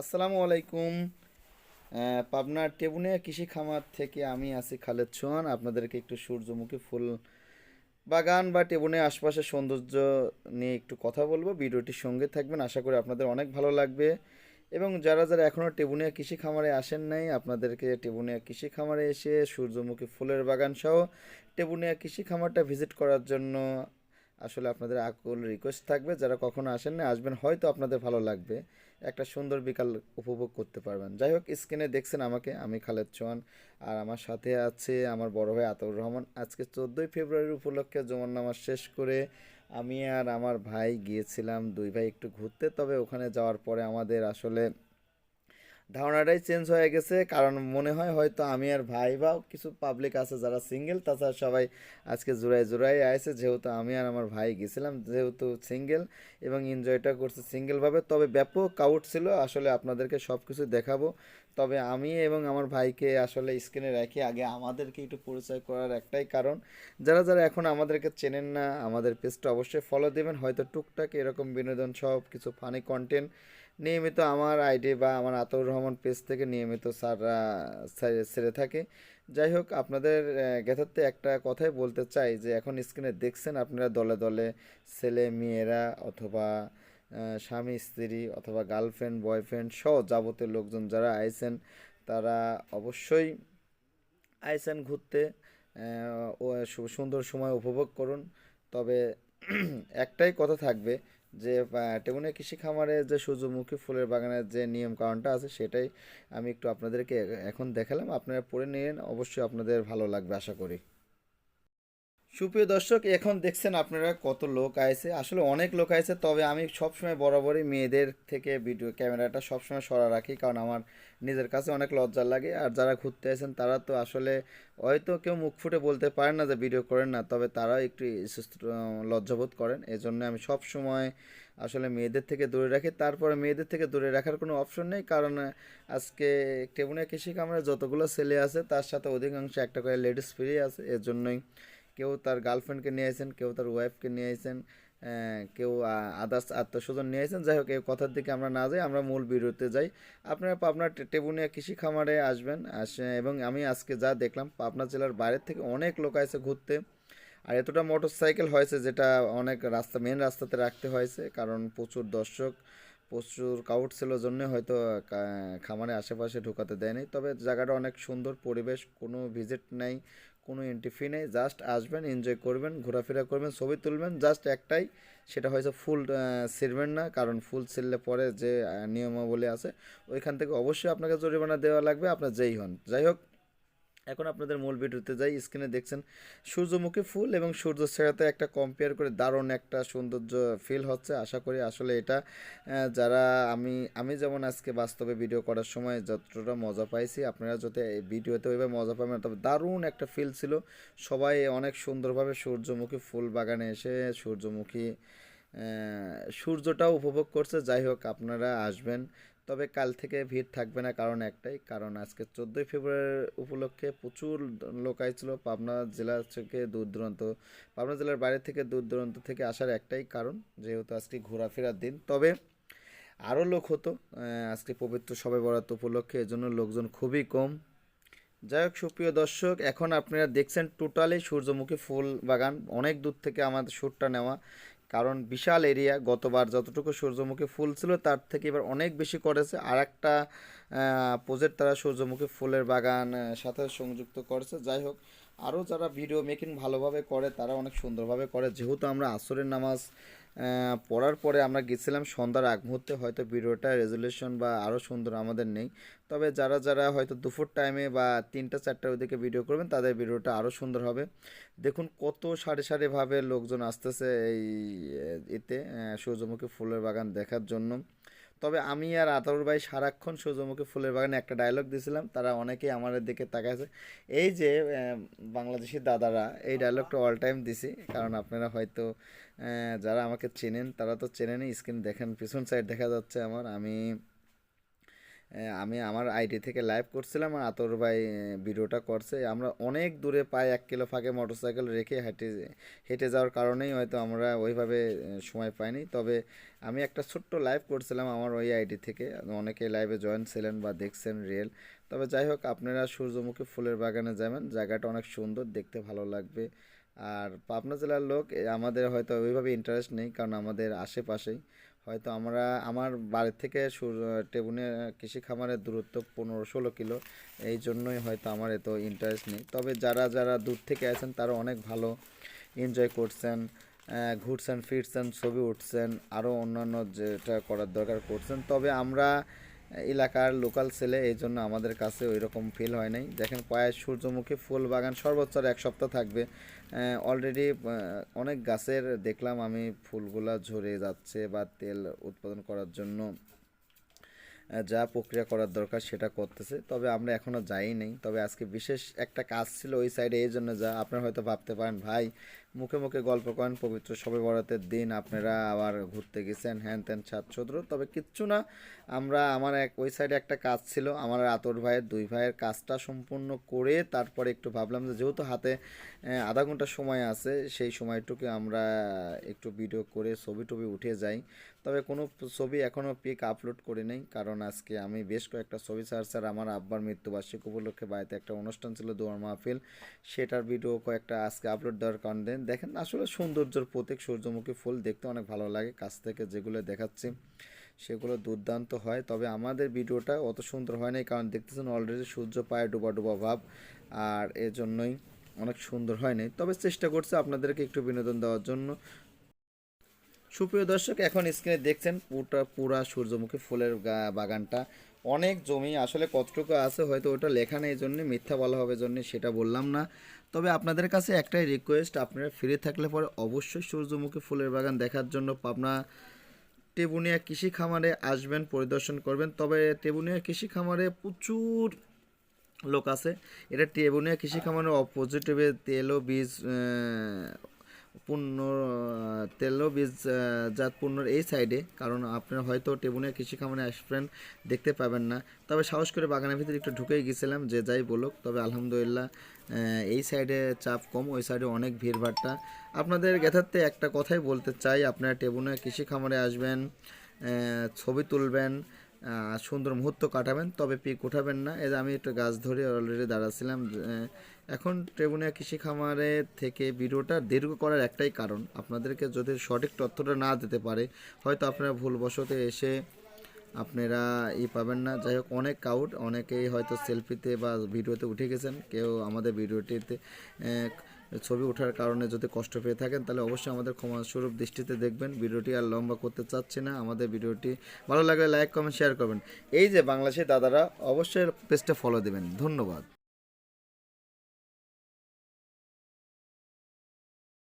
আসসালামু আলাইকুম। পাবনার টেবুনিয়া কৃষি খামার থেকে আমি আছি খালেদ চৌহান আপনাদেরকে একটু সূর্যমুখী ফুল বাগান বা টেবুনিয়া আশপাশের সৌন্দর্য নিয়ে একটু কথা বলব। ভিডিওটির সঙ্গে থাকবেন, আশা করি আপনাদের অনেক ভালো লাগবে। এবং যারা যারা এখনও টেবুনিয়া কৃষি খামারে আসেন নাই, আপনাদেরকে টেবুনিয়া কৃষি খামারে এসে সূর্যমুখী ফুলের বাগান সহ টেবুনিয়া কৃষি খামারটা ভিজিট করার জন্য আসলে আপনাদের আকুল রিকোয়েস্ট থাকবে। যারা কখনো আসেন না আসবেন, হয়তো আপনাদের ভালো লাগবে। একটা সুন্দর বিকাল উপভোগ করতে পারবেন। যাই হোক স্ক্রিনে দেখছেন আমাকে, আমি খালেদ চৌহান। আর আমার সাথে আছে আমার বড় ভাই আতাউর রহমান। আজকে চোদ্দোই ফেব্রুয়ারি উপলক্ষে জমান নামাজ শেষ করে আমি আর আমার ভাই গিয়েছিলাম, দুই ভাই একটু ঘুরতে। তবে ওখানে যাওয়ার পরে আমাদের আসলে ধারণাটাই চেঞ্জ হয়ে গেছে। কারণ মনে হয় হয়তো আমি আর ভাই বা কিছু পাবলিক আছে যারা সিঙ্গেল তাছাড়া সবাই আজকে জোড়ায় জোড়ায় আছে যেহেতু আমি আর আমার ভাই গেছিলাম, যেহেতু সিঙ্গেল এবং এনজয়টা করছে সিঙ্গেলভাবে তবে ব্যাপক কাউট ছিল, আসলে আপনাদেরকে সব কিছু দেখাবো। তবে আমি এবং আমার ভাইকে আসলে স্ক্রিনে রাখি আগে আমাদেরকে একটু পরিচয় করার একটাই কারণ। যারা যারা এখন আমাদেরকে চেনেন না, আমাদের পেজটা অবশ্যই ফলো দেবেন। হয়তো টুকটাক এরকম বিনোদন সব কিছু ফানি কন্টেন্ট নিয়মিত আমার আইডি বা আমার আতর রহমান পেজ থেকে নিয়মিত স্যাররা ছেড়ে- থাকে। যাই হোক, আপনাদের জ্ঞাতার্থে একটা কথাই বলতে চাই যে, এখন স্ক্রিনে দেখছেন আপনারা দলে দলে ছেলে মেয়েরা অথবা স্বামী, স্ত্রী অথবা গার্লফ্রেন্ড বয়ফ্রেন্ড সহ যাবতীয় লোকজন যারা আইছেন, তারা অবশ্যই আইছেন ঘুরতে সুন্দর সময় উপভোগ করুন। তবে একটাই কথা থাকবে যে টেবুনে কৃষি খামারে যে সূর্যমুখী ফুলের বাগানের যে নিয়ম কারণটা আছে সেটাই আমি একটু আপনাদেরকে এখন দেখালাম। আপনারা পড়ে নিন, অবশ্যই আপনাদের ভালো লাগবে, আশা করি। সুপ্রিয় দর্শক, এখন দেখছেন আপনারা কত লোক আইছে। আসলে অনেক লোক আইছে, তবে আমি সবসময় বরাবরই মেয়েদের থেকে ভিডিও ক্যামেরাটা সবসময় সরা রাখি, কারণ আমার নিজের কাছে অনেক লজ্জা লাগে। আর যারা ঘুরতে আসেন তারা তো আসলে হয়তো কেউ মুখ ফুটে বলতে পারেন না যে ভিডিও করেন না, তবে তারাও একটু লজ্জাবোধ করেন। এই জন্য আমি সব সময় আসলে মেয়েদের থেকে দূরে রাখি। তারপরে মেয়েদের থেকে দূরে রাখার কোনো অপশন নেই, কারণ আজকে টেবুনিয়া কৃষি খামারে যতগুলো ছেলে আছে, তার সাথে অধিকাংশ একটা করে লেডিস ফ্রি আছে। এর জন্যই কেউ তার গার্লফ্রেন্ডকে নিয়ে আসেন কেউ তার ওয়াইফকে নিয়ে আসেন কেউ আদার্স আত্মস্বজন নিয়ে আসেন যাই হোক, এই কথার দিকে আমরা না যাই, আমরা মূল বিরতিতে যাই। আপনারা পাবনা টে- টেবুনিয়া কৃষি খামারে আসবেন, আসে এবং আমি আজকে যা দেখলাম, পাবনা জেলার বাইরের থেকে অনেক লোক আছে ঘুরতে। আর এতটা মোটর সাইকেল হয়েছে যেটা অনেক রাস্তা মেন রাস্তাতে রাখতে হয়েছে, কারণ প্রচুর দর্শক, প্রচুর কাউট ছিল, জন্য হয়তো খামারে আশেপাশে ঢোকাতে দেয়নি। তবে জায়গাটা অনেক সুন্দর, পরিবেশ, কোনো ভিজিট নাই কোনো এন্ট্রি ফি নেই জাস্ট আসবেন এনজয় করবেন, ঘোরাফেরা করবেন, ছবি তুলবেন জাস্ট একটাই, সেটা হয়েছে ফুল ছিঁড়বেন না, কারণ ফুল ছিঁড়লে পরে যে নিয়মাবলী আছে, ওইখান থেকে অবশ্যই আপনাকে জরিমানা দেওয়া লাগবে আপনার যেই হন। যাই হোক এখন আপনাদের মূল ভিডিওতে যাই স্ক্রিনে দেখছেন সূর্যমুখী ফুল এবং সূর্য ছায়াতে একটা কম্পেয়ার করে দারুণ একটা সৌন্দর্য ফিল হচ্ছে। আশা করি আসলে এটা যারা আমি আমি যেমন আজকে বাস্তবে ভিডিও করার সময় যতটা মজা পাইছি, আপনারা যাতে ভিডিওতে ওইভাবে মজা পাবেন, তবে দারুণ একটা ফিল ছিল। সবাই অনেক সুন্দরভাবে সূর্যমুখী ফুল বাগানে এসে সূর্যমুখী সূর্যটাও উপভোগ করছে। যাই হোক, আপনারা আসবেন তবে কাল থেকে ভিড় থাকবে না কারণ একটাই, কারণ আজকে চোদ্দোই ফেব্রুয়ারি উপলক্ষে প্রচুর লোক আইছিল। পাবনা জেলা থেকে দূর দূরান্ত, পাবনা জেলার বাইরে থেকে দূর দূরান্ত থেকে আসার একটাই কারণ, যেহেতু আজকে ঘোরাফেরার দিন। তবে আরও লোক হতো আজকে পবিত্র সবাই বরাত উপলক্ষে, এজন্য লোকজন খুবই কম। যাই হোক, সুপ্রিয় দর্শক, এখন আপনারা দেখছেন টোটালি সূর্যমুখী ফুল বাগান। অনেক দূর থেকে আমাদের শ্যুটটা নেওয়া কারণ বিশাল এরিয়া গতবার যতটুকু সূর্যমুখী ফুল ছিল তার থেকে এবার অনেক বেশি করেছে। আর একটা প্রজেক্ট তারা সূর্যমুখী ফুলের বাগান সাথে সংযুক্ত করেছে। যাই হোক, আরও যারা ভিডিও মেকিং ভালোভাবে করে, তারা অনেক সুন্দরভাবে করে। যেহেতু আমরা আসরের নামাজ পড়ার পরে আমরা গেছিলাম সন্ধ্যার আগ মুহূর্তে, হয়তো ভিডিওটা রেজুলেশন বা আরও সুন্দর আমাদের নেই। তবে যারা যারা হয়তো দুপুর টাইমে বা তিনটা, চারটার ওদিকে ভিডিও করবেন, তাদের ভিডিওটা আরও সুন্দর হবে। দেখুন কত সারি সারিভাবে লোকজন আসতেছে এই, এতে সূর্যমুখী ফুলের বাগান দেখার জন্য। তবে আমি আর আতর ভাই সারাক্ষণ সূর্যমুখী ফুলের বাগানে একটা ডায়লগ দিয়েছিলাম। তারা অনেকেই আমার দিকে তাকাইছে এই যে বাংলাদেশি দাদারা, এই ডায়লগটা অল টাইম দিছি। কারণ আপনারা হয়তো যারা আমাকে চেনেন, তারা তো চেনেনই। স্ক্রিন দেখেন, পিছন সাইড দেখা যাচ্ছে আমার। আমি আমি আমার আইডি থেকে লাইভ করছিলাম, আর আতর ভাই ভিডিওটা করছে। আমরা অনেক দূরে প্রায় এক কিলো ফাঁকে মোটরসাইকেল রেখে হেঁটে হেঁটে যাওয়ার কারণেই হয়তো আমরা ওইভাবে সময় পাইনি। তবে আমি একটা ছোট্ট লাইভ করছিলাম আমার ওই আইডি থেকে। অনেকে লাইভে জয়েন ছিলেন বা দেখছেন রিয়েল তবে যাই হোক, আপনারা সূর্যমুখী ফুলের বাগানে যাবেন। জায়গাটা অনেক সুন্দর, দেখতে ভালো লাগবে। আর পাবনা জেলার লোক আমাদের হয়তো ওইভাবে ইন্টারেস্ট নেই, কারণ আমাদের আশেপাশেই। হয়তো আমরা, আমার বাড়ি থেকে টেবুনে কৃষি খামারের দূরত্ব পনেরো ষোলো কিলো, এই জন্যই হয়তো আমার এত ইন্টারেস্ট নেই। তবে যারা যারা দূর থেকে আছেন, তারা অনেক ভালো এনজয় করছেন ঘুরছেন, ফিরছেন, ছবি উঠছেন আরও অন্যান্য যেটা করার দরকার করছেন। তবে আমরা এলাকার লোকাল ছেলে এই জন্য আমাদের কাছে ওই রকম ফিল হয় নাই। দেখেন কয়েক সূর্যমুখী ফুল বাগান সর্বোচ্চ এক সপ্তাহ থাকবে। অলরেডি অনেক গাছের দেখলাম আমি ফুলগুলা ঝরে যাচ্ছে বা তেল উৎপাদন করার জন্য। যা প্রক্রিয়া করার দরকার সেটা করতেছে। তবে আমরা এখনও যাই নেই। তবে আজকে বিশেষ একটা কাজ ছিল ওই সাইডে এই জন্য যা আপনারা হয়তো ভাবতে পারেন, ভাই মুখে মুখে গল্প করেন, পবিত্র সবে বরাতের দিন আপনারা আবার ঘুরতে গেছেন, হ্যান ত্যান ছদ্র তবে কিচ্ছু না, আমরা, আমার এক, ওই সাইডে একটা কাজ ছিল, আমার আতর ভাইয়ের, দুই ভাইয়ের কাজটা সম্পূর্ণ করে তারপরে একটু ভাবলাম যে যেহেতু হাতে আধা ঘণ্টা সময় আছে, সেই সময়টুকু আমরা একটু ভিডিও করে ছবি টবি উঠে যাই। তবে কোনো ছবি এখনও পিক আপলোড করি নাই, কারণ আজকে আমি বেশ কয়েকটা ছবি ছাড়ছি আর আমার আব্বার মৃত্যুবার্ষিকী উপলক্ষে বাড়িতে একটা অনুষ্ঠান ছিল দোয়ার মাহফিল, সেটার ভিডিও কয়েকটা আজকে আপলোড দেওয়ার কারণ দেখেন আসলে সৌন্দর্যের প্রতীক সূর্যমুখী ফুল দেখতে অনেক ভালো লাগে। কাছ থেকে যেগুলো দেখাচ্ছি, সেগুলো দুর্দান্ত হয়। তবে আমাদের ভিডিওটা অত সুন্দর হয় নাই, কারণ দেখতেছেন অলরেডি সূর্য পায়ে ডুবা ডুবা ভাব, আর এর জন্যই অনেক সুন্দর হয় নাই। তবে চেষ্টা করছে আপনাদেরকে একটু বিনোদন দেওয়ার জন্য। সুপ্রিয় দর্শক, এখন স্ক্রিনে দেখছেন পুরোটা পুরা সূর্যমুখী ফুলের বাগানটা। অনেক জমি আসলে কতটুকু আছে হয়তো ওটা লেখা নেই জন্য মিথ্যা বলা হবে জন্য সেটা বললাম না। তবে আপনাদের কাছে একটাই রিকোয়েস্ট আপনারা ফিরে থাকলে পরে অবশ্যই সূর্যমুখী ফুলের বাগান দেখার জন্য পাবনা টেবুনিয়া কৃষি খামারে আসবেন, পরিদর্শন করবেন। তবে টেবুনিয়া কৃষি খামারে প্রচুর লোক আছে। এটা টেবুনিয়া কৃষি খামারের অপোজিটে তেল ও বীজ আহ, পূর্ণ আহ, তেল ও বীজ আহ, জাত পূর্ণর এই সাইডে কারণ আপনারা হয়তো টেবুনিয়া কৃষি খামারে আসবেন দেখতে পাবেন না। তবে সাহস করে বাগানের ভিতরে একটু ঢুকেই গেছিলাম যে যাই বলুক। তবে আলহামদুলিল্লাহ এই সাইডে চাপ কম ওই সাইডে অনেক ভিড়ভাট্টা আপনাদের গেথার্থে একটা কথাই বলতে চাই আপনারা টেবুনিয়া কৃষি খামারে আসবেন ছবি তুলবেন সুন্দর মুহূর্ত কাটাবেন তবে পিক উঠাবেন না। যে আমি একটা গাছ ধরে অলরেডি দাঁড়াছিলাম আহ, এখন ট্রেবুনিয়া কৃষি খামারে থেকে ভিডিওটা দীর্ঘ করার একটাই কারণ। আপনাদেরকে যদি সঠিক তথ্যটা না দিতে পারে হয়তো আপনারা ভুলবশত এসে আপনারা ই পাবেন না। যাই হোক অনেক কাউট অনেকেই হয়তো সেলফিতে বা ভিডিওতে উঠে গেছেন। কেউ আমাদের ভিডিওটিতে ছবি ওঠার কারণে যদি কষ্ট পেয়ে থাকেন, তাহলে অবশ্যই আমাদের ক্ষমাস্বরূপ দৃষ্টিতে দেখবেন। ভিডিওটি আর লম্বা করতে চাচ্ছি না। আমাদের ভিডিওটি ভালো লাগলে লাইক, কমেন্ট শেয়ার করবেন। এই যে বাংলাদেশের দাদারা, অবশ্যই পেজটা ফলো দেবেন। ধন্যবাদ।